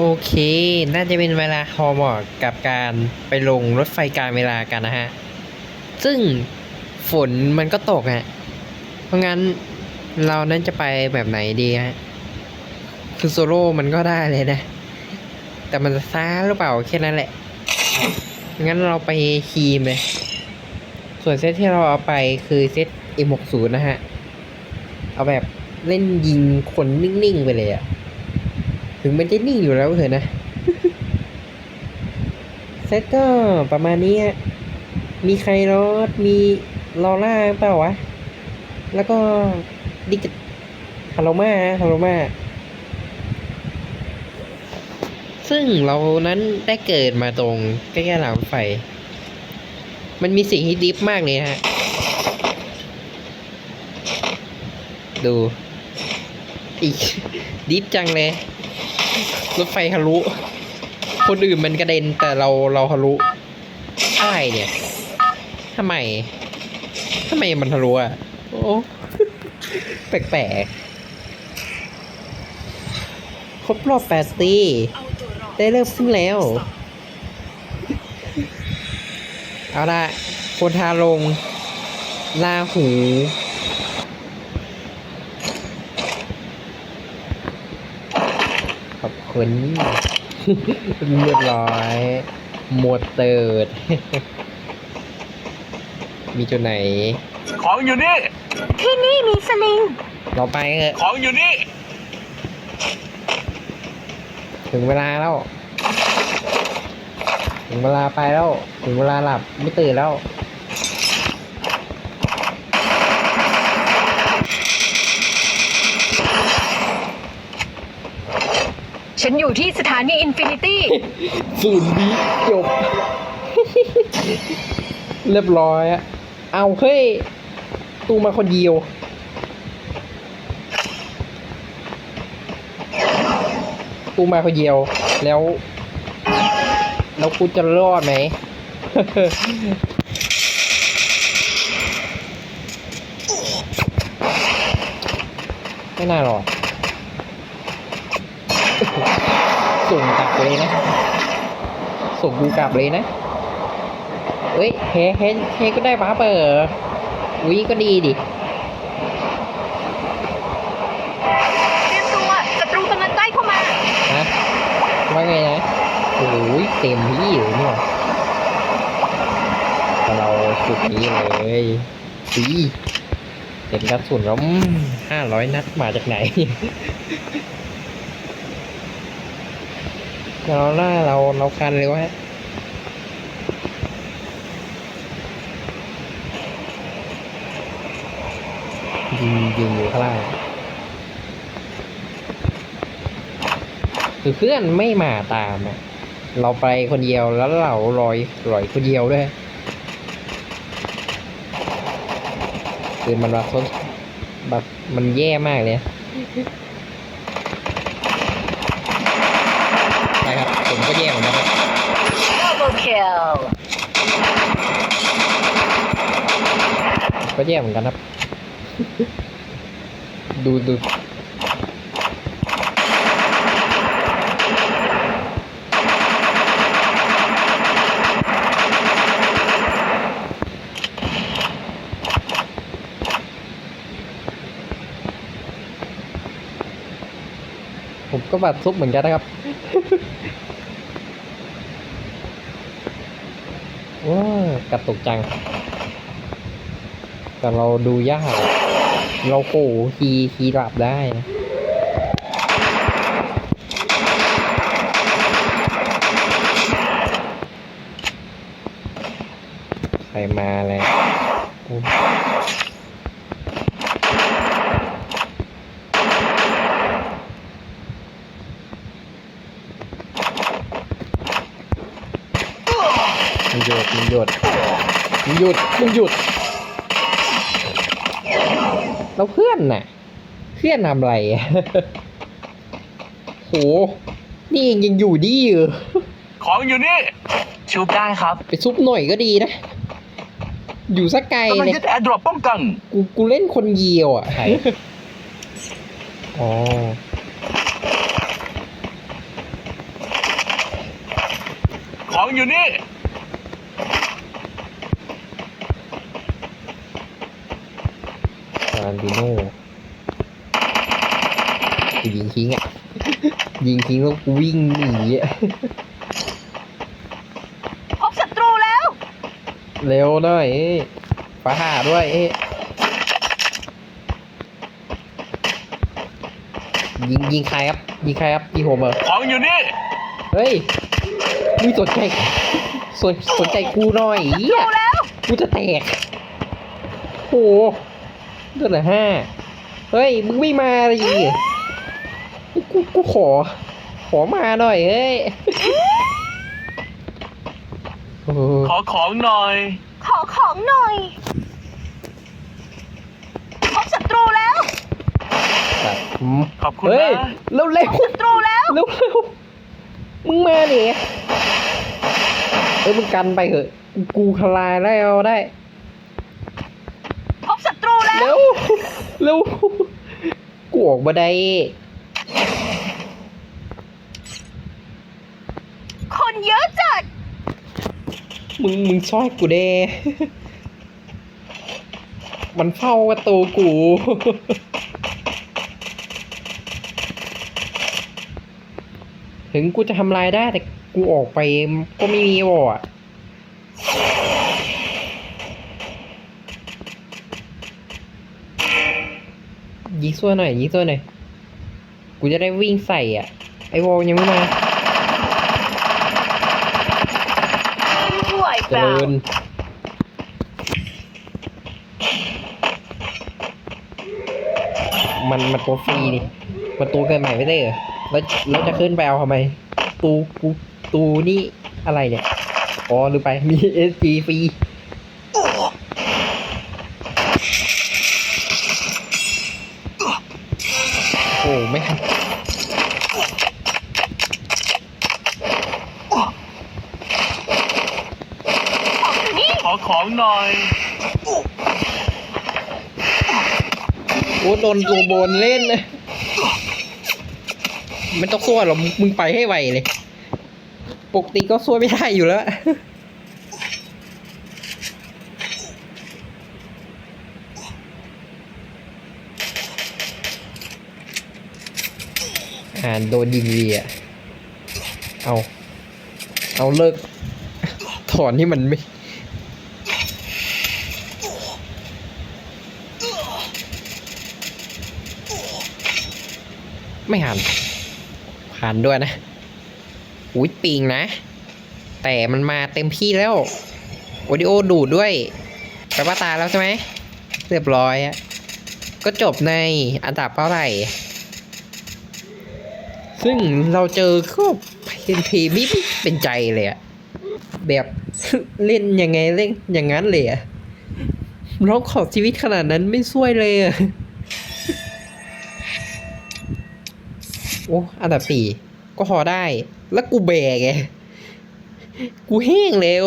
โอเค น่าจะเป็นเวลาพอเหมาะกับการไปลงรถไฟการเวลากันนะฮะ ซึ่งฝนมันก็ตกฮะ เพราะงั้นเรานั้นจะไปแบบไหนดีฮะ คือโซโล่มันก็ได้เลยนะ แต่มันจะช้าหรือเปล่าแค่นั้นแหละ งั้นเราไปคีมเลย ส่วนเซตที่เราเอาไปคือเซต M60 นะฮะ เอาแบบเล่นยิงคนนิ่งๆไปเลยอะ ถึงมันจะนิ่งอยู่แล้วก็เถอะนะเซตก็ประมาณนี้ฮะมีใครรอดมีลอล่าเปล่าวะ แล้วก็ดิจิฮาโลมาฮาโลมาซึ่งเรานั้นได้เกิดมาตรงใกล้ๆหลังไฟ มันมีสิ่งที่ดิฟมากเลยฮะ ดู อีกดิฟจังเลย รถไฟทะลุ คนอื่นมันกระเด็นแต่เราเราทะลุใช่เนี่ยทำไมทำไมมันทะลุอะโอ้แปลกๆครบรอบแปดปีได้เริ่มขึ้นแล้ว เอาละคนทาลงลาหู ขอบ คุณเรียบร้อย หมดเติด มีจุดไหน ของอยู่นี่ ที่นี่มีสลิง เราไปเถอะของอยู่นี่ ถึงเวลาแล้ว ถึงเวลาไปแล้ว ถึงเวลาหลับไม่ตื่นแล้ว ฉันอยู่ที่สถานีอินฟินิตี้ ศูนย์วิจบ เรียบร้อยอะเอาเฮ้ย ตูมาคนเดียว ตูมาคนเดียว แล้ว แล้วกูจะรอดไหม ไม่น่ารอด ส่งกลับเลยนะ ส่งกูกลับเลยนะเอ้ยเฮ้เฮ้เฮ้ก็ได้บ้าเปอร์วิก็ดีดิเตรียมตัวศัตรูกำลังใกล้เข้ามาฮะว่าไงนะโอ้ยเต็มที่เลยเนี่ยแต่เราสุดนี้เลยสีเห็นกระสุนแล้วห้าร้อยนัดมาจากไหน เราล่าเราเราคันเลยวะยิงยิงอยู่ข้างล่างคือเพื่อนไม่มาตามอะ เราไปคนเดียวแล้วเราลอยลอยคนเดียวด้วยคือมันแบบแบบมันแย่มากเลยใช่ครับ ผมก็แย่เหมือนกันครับ Bell ก็แย่เหมือนกันครับ ดูดูผมก็บาดซุบเหมือนกันนะครับ ว้ากระตุกจัง แต่เราดูยาก เราโผล่คีคีหลับได้นะใครมาแล้วโอ้ มันหยุดมันหยุดมันหยุดมันหยุด แล้วเพื่อนน่ะ เพื่อนทำอะไรอะโห นี่เองยังอยู่ดีอยู่ของอยู่นี่ ชุบได้ครับ ไปซุปหน่อยก็ดีนะ อยู่สักไกลกำลังเลยยึดแอร์ดรอปป้องกัน กูกูเล่นคนเดียวอะใครอ๋อของอยู่นี่ ซาลันติโน่กูยิงทิ้งอะ ยิงทิ้งแล้วกูวิ่งหนีอะพบศัตรูแล้ว เร็วหน่อยเอ้ยฟ้าผ่าด้วยเอ้ยยิงยิงใครครับ ยิงใครครับยิงผมเหรอของอยู่นี่ เฮ้ยมึงสนใจสนสนใจกูหน่อยเหี้ยดูแล้วกูจะแตกโห เดือนละห้าเฮ้ย มึงไม่มาเลยกูกูกูขอ ขอมาหน่อยเฮ้ยโอ้โหขอของหน่อย ขอของหน่อยพบศัตรูแล้วแบบอืมขอบคุณเฮ้ยนะเร็วเร็วศัตรูแล้ว เร็วเร็วมึงมาดิเอ้ยมึงกันไปเถอะ กูกูทลายแล้วได้ พบศัตรูแล้ว เร็ว เร็วกูออกมาได้คนเยอะจัด มึงมึงช่วยกูเด้ มันเฝ้าประตูกู ถึงกูจะทำลายได้แต่กูออกไปก็ไม่มีวอะ ยิงซัวหน่อยยิงซัวหน่อย กูจะได้วิ่งใส่อะ ไอ้วอลยังไม่มาช่วยเจเปล่าริญมันมันตัวฟรีนี่มันตัวเกินใหม่ไม่ได้เหรอแล้วแล้วจะขึ้นไปเอาทำไม ตูกูตูนี่อะไรเนี่ย อ๋อลืมไปมีเอสจีฟรี ขอของหน่อยโอ้โดนตัวโบนเล่นนะไม่ต้องสู้หรอกมึงมึงไปให้ไวเลย ปกติก็สู้ไม่ได้อยู่แล้วอ่านโดนยิงวีอะ เอา เอาเลิก ถอนที่มันไม่ ไม่หันผ่านด้วยนะ อุ้ยปิงนะ แต่มันมาเต็มที่แล้วโอดิโอดูดด้วยแปลว่าตายแล้วใช่ไหม เรียบร้อยอะก็จบในอันดับเท่าไหร่ ซึ่งเราเจอก็เป็นพีมิเป็นใจเลยอะแบบเล่นยังไงเล่นอย่างนั้นเลยอะร้องขอชีวิตขนาดนั้นไม่ช่วยเลยอะ โอ้อันดับสี่ก็พอได้ แล้วกูแบกไง กูแห้งแล้ว